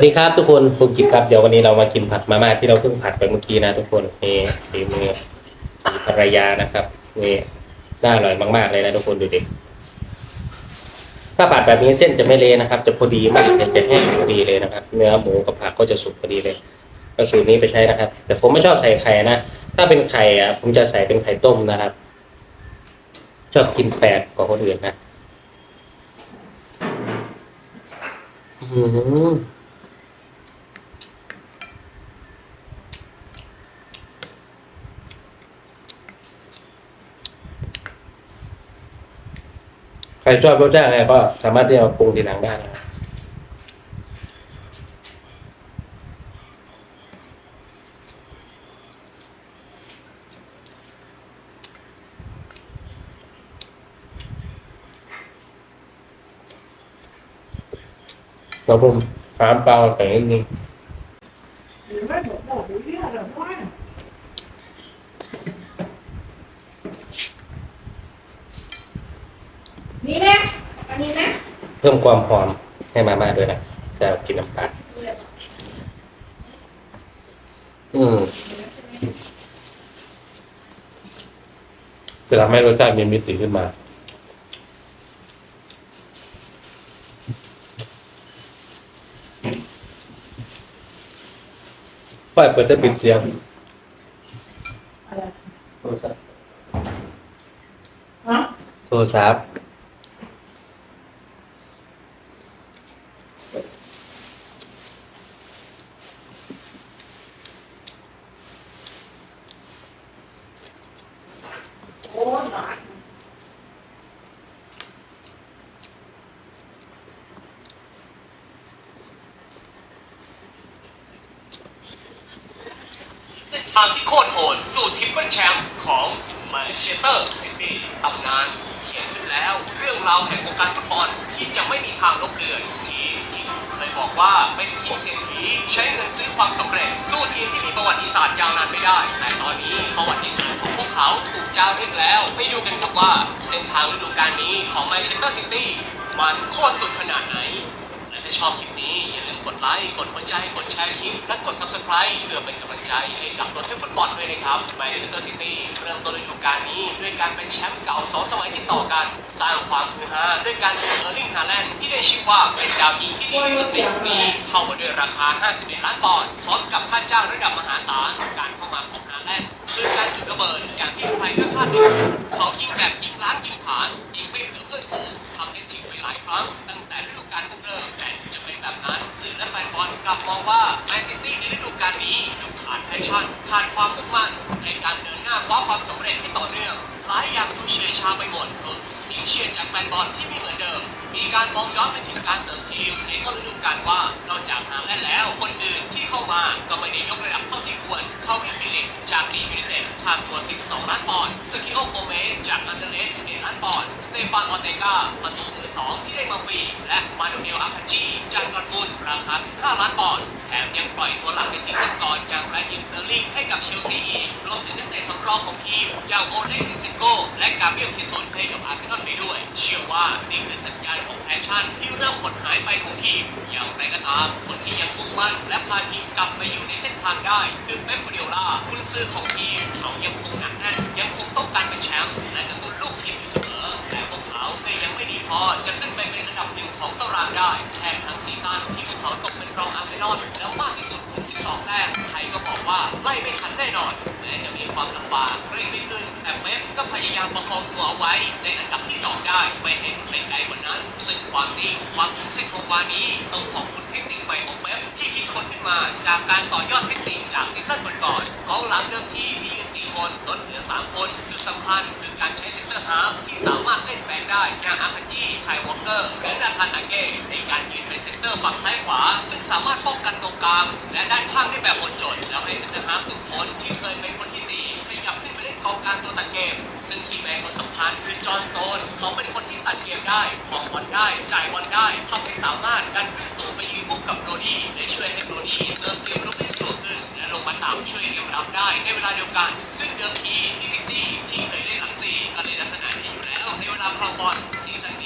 สวัสดีครับทุกคนผมกิบครับเดี๋ยววันนี้เรามากินผัดมาม่าที่เราเพิ่งผัดไปเมื่อกี้นะทุกคนนี่ฝีมือสีภรรยานะครับนี่น่าอร่อยมากๆเลยนะทุกคนดูดิถ้าผัดแบบนี้เส้นจะไม่เละนะครับ จะพอดีมากเลยจะแห้งพอดีเลยนะครับ เนื้อหมูกับผักก็จะสุกพอดีเลยเอาสูตรนี้ไปใช้นะครับ แต่ผมไม่ชอบใส่ไข่นะถ้าเป็นไข่อะผมจะใส่เป็นไข่ต้มนะครับ ชอบกินแปลกกว่าคนอื่นนะอืม รชอบรสชาติอะไรก็สามารถที่จะมาปรุงทีหลังได้นะครับแล้วผมถามเปล่าแต่นิดนึง นนี้ไหมเพิ่มความหอมให้มาม่าด้วยนะจะกินน้ำปลาอืมจะทำให้รสชาติมีมิติขึ้นมา ป้ายเปิดจะปิดเสียงโทรศัพท์ฮะโทรศัพท์ โอ้ยหลานเส้นทางที่โคตรโหดสู่ทริปเปิลแชมป์ของแมนเชสเตอร์ซิตี้ตำนานถูกเขียนขึ้นแล้ว เรื่องราวแห่งวงการฟุตบอลที่จะไม่มีทางลบเลือนทีมที่เคยบอกว่าเป็นทีมเศรษฐีใช้เงินซื้อความสำเร็จ สู้ทีมที่มีประวัติศาสตร์ยาวนานไม่ได้ แต่ตอนนี้ประวัติศาสตร์ของ เขาถูกเจ้ารึกแล้ว ไปดูกันครับว่า เส้นทางฤดูกาลนี้ของแมนเชสเตอร์ซิตี้มันโคตรสุดขนาดไหน และถ้าชอบคลิปนี้ อย่าลืมกดไลค์ กดหัวใจ กดแชร์คลิป และกด subscribe เพื่อเป็นกำลังใจให้กับตัวเทฟุตบอลด้วยนะครับแมนเชสเตอร์ซิตี้เริ่มต้นฤดูกาลนี้ ด้วยการเป็นแชมป์เก่า2สมัยติดต่อกัน สร้างความฮือฮาด้วยการเออร์ลิงฮาแลนด์ที่ได้ชื่อว่าเป็นดาวยิงที่ดีที่สุดในยุคนี้เข้ามาด้วยราคา 51 ล้านปอนด์พร้อมกับค่าจ้างระดับมหาศาลการเข้ามาของ คือการจุดระเบิดอย่างที่ใครก็คาดไม่ถึงเขายิงแบบยิงล้างยิงผ่านยิงไม่เผื่อเพื่อนฝูงทำให้ชิงไปหลายครั้ง ตั้งแต่ฤดูกาลเพิ่งเริ่มแต่จะเป็นแบบนั้นสื่อและแฟนบอลกลับมองว่าแมนซิตี้ในฤดูกาลนี้ดูขาดแพชชั่นขาดความมุ่งมั่นในการเดินหน้าคว้าความสำเร็จให้ต่อเนื่องหลายอย่างดูเฉยชาไปหมดรวมถึงเสียงเชียร์จากแฟนบอลที่ไม่เหมือนเดิมมีการมองย้อนไปถึงการเสริมทีมในต้นฤดูกาลว่านอกจากฮาแลนแล้ว คนอื่นที่เข้ามาก็ไม่ได้ยกระดับเท่าที่ควร เข้าวินฟิลิปจากดียูไนเต็ดค่าตัว 42 ล้านปอนด์สกิโอโกเมสจากอันเดเลส11ล้านปอนด์สเตฟานออเตกาประตูมือสองที่ได้มาฟรีและมาโดเอลอาคาจิจากดอร์ทมุนราคา15ล้านปอนด์แถมยังปล่อยตัวหลักในซีซั่นก่อนอย่างไรอิมสเตอร์ลิงให้กับเชลซีอีกรวมถึงนักเตะสำรองของทีมอย่างโอเล็กซินเซโกและกาเบรียลเคซุนให้กับอาร์เซนอลไปด้วย เชื่อว่านี่คือสัญญาณ แองแพชชั่นที่เริ่มหดหายไปของทีม อย่างไรก็ตาม คนที่ยังมุ่งมั่นและพาทีมกลับไปอยู่ในเส้นทางได้ คือเป๊ปกูเดียล่าคุณซื้อของทีม เขายังคงหนักแน่นยังคงต้องการเป็นแชมป์และกระตุ้นลูกทีมอยู่เสมอแต่พวกเขาก็ยังไม่ดีพอจะขึ้นไปเป็นอันดับหนึ่งของตารางได้แทนทั้งซีซั่นที่พวกเขาตกเป็นรองอาร์เซนอลแล้วมากที่สุด ถึงแต้มใครก็บอกว่าไล่ไม่ทันแน่นอนแม้จะมีความลำบากเร่งไม่ขึ้น แต่เป๊ปก็พยายามประคองตัวเอาไว้ ในอันดับที่ 2 ได้ไม่ให้ไปไกลกว่านั้น ซึ่งความนิ่งความคงเส้นคงวานี้ต้องขอบคุณเทคนิคใหม่ของเป๊ปที่คิดค้นขึ้นมา จากการต่อยอดเทคนิคจากซีซั่นก่อนๆกองหลังเดิมทีที่ยืน4คนลดเหลือ 3 คน จุดสำคัญคือการใช้เซนเตอร์ฮาร์ฟที่สามารถเล่นแบงได้อย่างอาคันจิไควอลเกอร์หรือดาคันอาเกะ การยืนเป็นเซนเตอร์ฝั่งซ้ายขวา ซึ่งสามารถป้องกันตรงกลาง และด้านข้างได้แบบหมดจด แล้วให้เซนเตอร์ฮาร์ฟหนึ่งคนที่เคยเป็นคนที่สี่ขยับขึ้นไปเล่นกองกลางตัวตัดเกม ซึ่งคีย์แมนคนสำคัญคือจอห์นสโตนเขาเป็นคนที่ตัดเกมได้ของบอลได้ จ่ายบอลได้ทำให้สามารถดันขึ้นสูงไปยืนคู่กับโรดี้และช่วยให้โรดี้เติมเกมลุกได้สะดวกขึ้นและลงมาต่ำช่วยเกมรับได้ในเวลาเดียวกัน ซึ่งเดิมทีที่ซิตี้ที่เคยเล่นหลังสี่ก็เล่นลักษณะนี้อยู่แล้วในเวลาครองบอล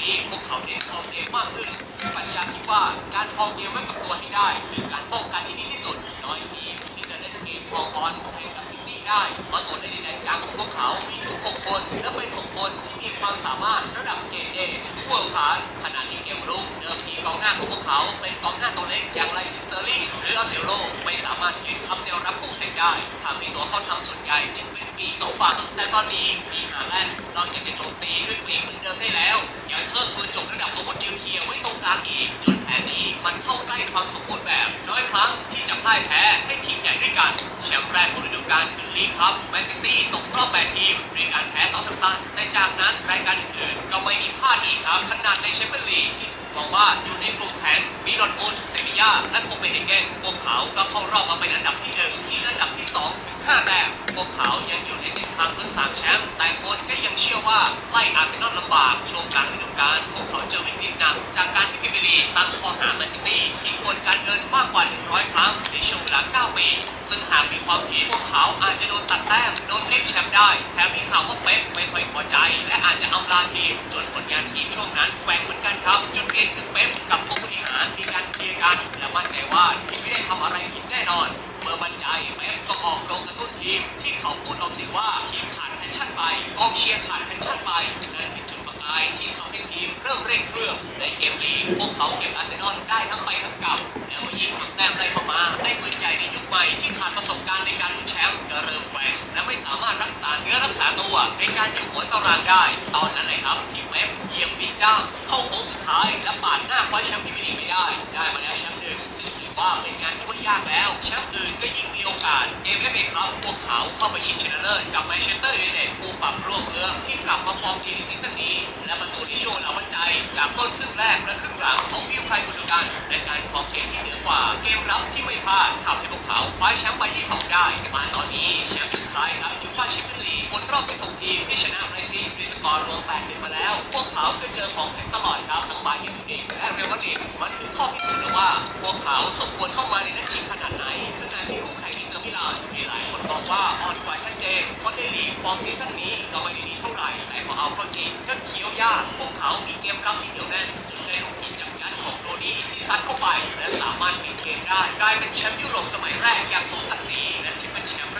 ซีซั่พวกเขาเน้นครองเกมมากขึ้นปรัชญาคิดว่าการครองเกมไว้กับตัวให้ได้คือการป้องกันที่ดีที่สุด น้อยทีมที่จะเล่นเกมครองบอลแข่งกับซิตี้ได้เพราะตัวในแดนกลางของพวกเขามีถึง6คนและเป็น6คนที่มีความสามารถระดับเกรดเอถึงเวิร์คลาสขณะที่เกมรุกเดิมทีกองหน้าของพวกเขา เป็นกองหน้าตัวเล็กอย่างไรสเตอร์ลิงหรืออาเดโรไม่สามารถยืนคำแนวรับคู่แข่งได้ทำให้ตัวเขาทำส่วนใหญ่จึงเป็น ปีกสองฝั่งแต่ตอนนี้มีฮาแลนด์นอกจากจะโจมตีด้วยปีกเหมือนเดิมได้แล้วอยังเพิ่มตัวจบระดับอาวุธนิวเคลียร์ไว้ตรงกลางอีกจนแผนนี้มันเข้าใกล้ความสมบูรณ์แบบ น้อยครั้งที่จะพ่ายแพ้ให้ทีมใหญ่ด้วยกันแชมป์แรกของฤดูกาลคือลีกครับแมนซิตี้ตกรอบ8ทีมด้วยการแพ้เซาท์แฮมป์ตันแต่จากนั้นรายการอื่นๆก็ไม่มีพลาดอีกครับขนาดในแชมเปี้ยนลีกที่ ถูกมองว่าอยู่ในกลุ่มแข็งมีดอร์ทมุนเซบียาและโคเปนเฮเกนพวกเขาก็เข้ารอบมาเป็นอันดับที่หนึ่งที่อันดับที่สองถึงห้าแต้มพวกเขายังอยู่ในเส้นทางลุ้นสามแชมป์แต่คนก็ยังเชื่อว่าไล่อาร์เซนอลลำบากช่วงกลางฤดูกาลพวกเขาเจอวิกฤตหนักจากการที่พรีเมียร์ลีตั้งข้อหาแมนซิตี้ที่กวนการเงินมากกว่า 100 ครั้งในช่วงเวลา9ปีซึ่งหากมีความผิดพวกเขาอาจจะโดนตัดแต้มโดนเรียกแชมป์ได้แถมมีข่าวว่าเป๊ปไม่ค่อยพอใจ และอาจจะอำลาทีมจนผลงานทีมช่วงนั้นแฝงเหมือนกันครับจุดเปลี่ยนคือเป๊ปกับผู้บริหารมีการเคลียร์กันและมั่นใจว่าทีมไม่ได้ทำอะไรผิดแน่นอน เมื่อมั่นใจเป๊ปก็ออกโรงกระตุ้นทีม ที่เขาพูดออกเสียงว่าทีมขาดแพชชั่นไปกองเชียร์ขาดแพชชั่นไปนั่นคือจุดประกายที่ทำให้ทีมเริ่มเร่งเครื่องในเกมนี้พวกเขาเก็บอาร์เซนอลได้ทั้งไปทั้งกลับแล้วมายิงแต้มได้เข้ามาได้ปืนใหญ่ในยุคใหม่ที่ขาดประสบการณ์ในการลุ้นแชมป์ก็เริ่มแหวงและไม่สามารถรักษาเนื้อรักษาตัวในการอยู่หัวตารางได้ ตอนนั้นเลยครับทีมเว็บเยี่ยบปีกด้าเข้าโค้งสุด คว้าแชมป์พรีเมียร์ลีกไม่ได้ ได้มาแล้วแชมป์หนึ่งซึ่งถือว่าเป็น งานที่ไม่ยากแล้วแชมป์อื่นก็ยิ่งมีโอกาสเกมเอฟเอครับพวกเขาเข้าไปชิงชนะเลิศกับแมนเชสเตอร์ยูไนเต็ดผู้ปรับร่วมเมืองที่กลับมาฟอร์มดีในซีซั่นนี้ และประตูที่โชว์เรามั่นใจ จากต้นครึ่งแรกและครึ่งหลังของวิวไครกุนกันและการครองเกมที่เหนือกว่า เกมรับที่ไม่พลาดทำให้พวกเขาคว้าแชมป์ใบที่ 2 ได้ มาตอนนี้แชมป์สุดท้ายครับยูฟ่าแชมเปี้ยนลีกบนรอบ 16 ทีมที่ชนะไบรซีด้วยสกอร์รวม8ถึงมาแล้ว พวกเขาเคยเจอของแข็งตลอดครับทั้งบาเยิร์นมิวนิกและเรอัลมาดริดมันคือข้อพิสูจน์แล้วว่า พวกเขาสมควรเข้ามาในนัดชิงขนาดไหนสนายที่คู่แข่งอินเจอมิลานมีหลายคนมองว่าอ่อนกว่าชัดเจนเพราะในลีกฟอร์มซีซั่นนี้ก็ไม่ได้ดีเท่าไหร่แต่พอเอาเข้าจริงก็เคี้ยวยากพวกเขามีเกมรับที่เหนียวแน่นจนได้ลูกยิงจากยันของโรนี่ที่ซัดเข้าไป และสามารถปิดเกมได้กลายเป็นแชมป์ยุโรปสมัยแรกอย่างสมศักดิ์ศรี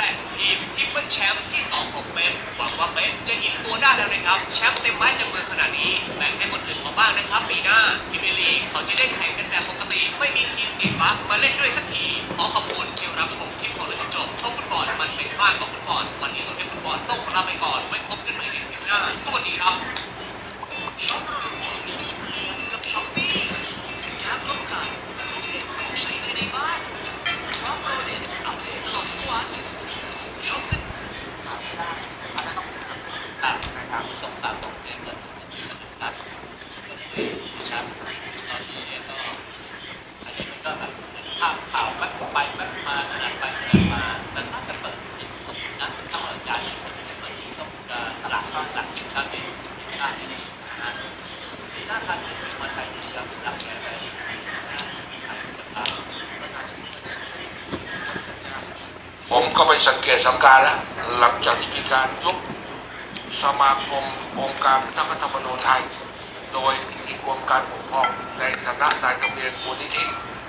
รกของทีมที่เป็นแชมป์ที่สองของเป๊ปหวังว่าเป๊ปจะหยิบตัวได้แล้วนะครับ แชมป์เต็มไม้เต็มมือขนาดนี้แบ่งให้คนอื่นเขาบ้างนะครับ ปีหน้าพรีเมียร์ลีเขาจะได้แข่งกันแบบปกติ ไม่มีทีมติดบัฟมาเล่นด้วยสักที ขอขอบคุณที่รับชมคลิปของเราจนจบเพราะฟุตบอลมันเป็นบ้านของฟุตบอลวันนี้เราให้ฟุตบอลต้องลาไปก่อนไว้พบกันใหม่ในคลิปหน้าสวัสดีครับช็อปกับช็อปปี้สินค้าครบครันทุกเด็กของใช้ภายในบ้านพร้อมโปรเด็ดอัปเดตตลอดทุกวัน ช็อปสินครับนะครับตรงตามตรงเองเลยครับครับตอนนี้เนี่ยก็อันนี้มันก็แบบภาพข่าวแวบไปแวบมาขนาดไปขนาดมาแต่ถ้าจะเปิดจริงตรงนะถ้าเปิดการเปิดเปิดต้องจะหลักหลักสินค้าเป็นสินค้าที่นี่นะที่น่าทันเป็นคนไทยที่รับรับแก่ไปนะ ผม ก็ไปสังเกตสังการแล้วหลังจากที่มีการยุบสมาคมองค์การพิทักษ์ธรรมนูญไทย โดยที่กรมการปกครองในฐานะนายทะเบียนมูลนิธิ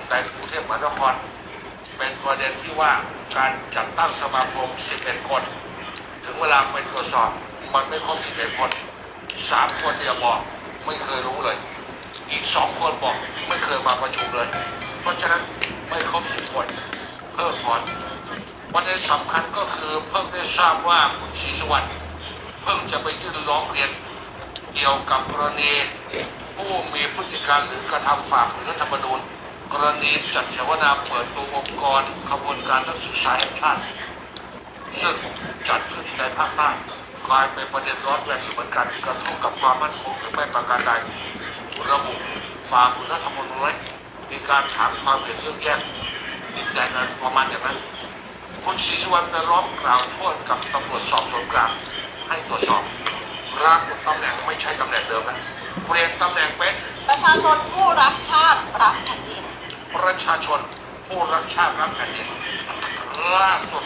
ในกรุงเทพมหานคร เป็นประเด็นที่ว่าการจัดตั้งสมาคม 11 คน ถึงเวลาไปตรวจสอบมันไม่ครบ 11 คนสามคนเนี่ยบอกไม่เคยรู้เลย อีกสองคนบอกไม่เคยมาประชุมเลย เพราะฉะนั้นไม่ครบ 10 คนเพิ่มพอ ระเด็นสำคัญก็คือเพิ่งได้ทราบว่าคุณศรีสุวรรณเพิ่งจะไปยื่นร้องเรียนเกี่ยวกับกรณีผู้มีพฤติการหรือกระทำฝ่าฝืนรัฐธรรมนูญกรณีจัดเสวนาเปิดตัวองค์กรขบวนการนักศึกษาแห่งชาติซึ่งจัดขึ้นในภาคใต้กลายเป็นประเด็นร้อนแรงเหมือนกันกระทบกับความมั่นคงหรือไม่ประการใดระบุฝ่าฝืนรัฐธรรมนูญไว้มีการถามความเห็นเรื่องแยกดินแดนประมาณอย่างนั้น คุณศรีสุวรรณไปร้องกล่าวโทษกับตำรวจสอบสวนกลางให้ตรวจสอบปรากฏตำแหน่งไม่ใช่ตำแหน่งเดิมนะเปลี่ยนตำแหน่งเป็นประชาชนผู้รักชาติรักแผ่นดินประชาชนผู้รักชาติรักแผ่นดินล่าสุด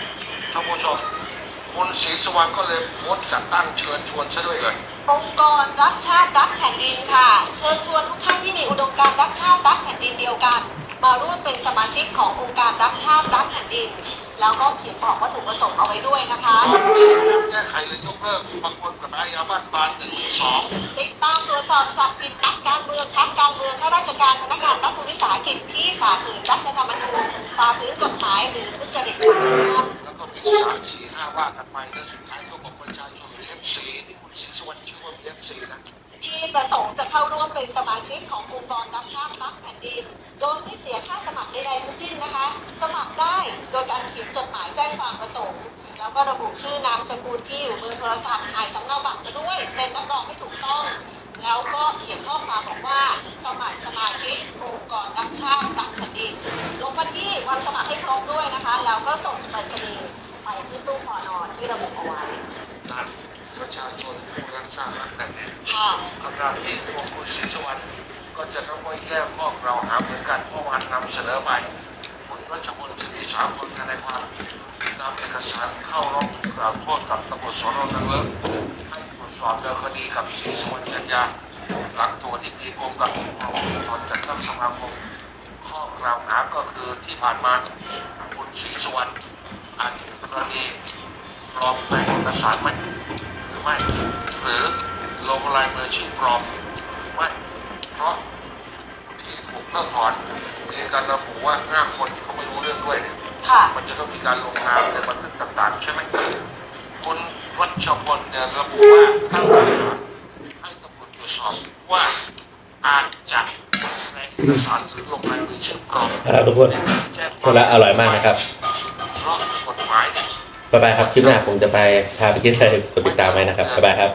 ท่านผู้ชมคุณศรีสุวรรณก็เลยโพสต์จัดตั้งเชิญชวนซะด้วยเลยองค์กรรักชาติรักแผ่นดินค่ะ เชิญชวนทุกท่านที่มีอุดมการณ์รักชาติรักแผ่นดินเดียวกัน มาร่วมเป็นสมาชิกขององค์การรักชาติรักแผ่นดิน แล้วก็เขียนบอกวัตถุประสงค์เอาไว้ด้วยนะคะแก้ไขหรือยกเลิกบางคนกับอายาบ้านบานหนึ่งสองติดตามตรวจสอบจับผิดนักการเมืองพักการเมืองข้าราชการพนักงานรัฐวิสาหกิจที่ฝ่าฝืนรัฐธรรมนูญฝ่าฝืนกฎหมายหรือทุจริตของชาติแล้วก็มีสามสี่ห้าว่ากันไปแล้วสุดท้ายก็บอกประชาชนเอฟซีที่คุณศรีสุวรรณชื่อว่าเอฟซีนะที่ประสงค์จะเข้าร่วมเป็นสมาชิกขององค์กรรักชาติรักแผ่นดิน โดยไม่เสียค่าสมัครใดๆทั้งสิ้นนะคะ สมัครได้โดยการเขียนจดหมายแจ้งความประสงค์ แล้วก็ระบุชื่อนามสกุลที่อยู่เบอร์โทรศัพท์ถ่ายสำเนาบัตรมาด้วยเซ็นรับรองให้ถูกต้อง แล้วก็เขียนข้อความบอกว่าสมัครสมาชิกองค์กรรักชาติรักแผ่นดินลงวันที่วันสมัครให้ครบด้วยนะคะ แล้วก็ส่งไปรษณีย์ไปที่ตู้ปอนอนที่ระบุเอาไว้นั่นประชาชนผู้รักชาติรักแผ่นดินค่ะขณะที่ตัวคุณศรีสุวรรณ ก็จะต้องไม่แก้ข้อกล่าวหาเหมือนกันเมื่อวานนำเสนอไปคุณรัชมนสิริสาคนทนายความนำเอกสารเข้าร้องกล่าวโทษกับตำรวจสนนางเลิ้งให้ตรวจสอบเดินคดีกับศรีสุวรรณจันยาหลังตัวที่มีกรมการปกครองตอนจัดตั้งสมาคมข้อกล่าวหาก็คือที่ผ่านมาคุณศรีสุวรรณอาจจะกรณีปลอมแปลงเอกสารไหมหรือไม่หรือลงลายมือชื่อปลอมไม่เพราะ ที่ถูกเพิกถอนมีการระบุว่าห้าคนเขาไม่รู้เรื่องด้วยเนี่ยค่ะ มันจะต้องมีการลงนามในบันทึกต่างๆ ใช่ไหมคุณวัชพลเนี่ยระบุว่าตั้งคำถามให้ตำรวจตรวจสอบว่าอาจจะในเอกสารหรือลงลายมือชื่อปลอมครับทุกคนแจ้งคนละอร่อยมากนะครับเพราะกฎหมายเนี่ยบ๊ายบายครับคลิปหน้าผมจะไปพาไปกินอะไรกดติดตามไว้นะครับบ๊ายบายครับ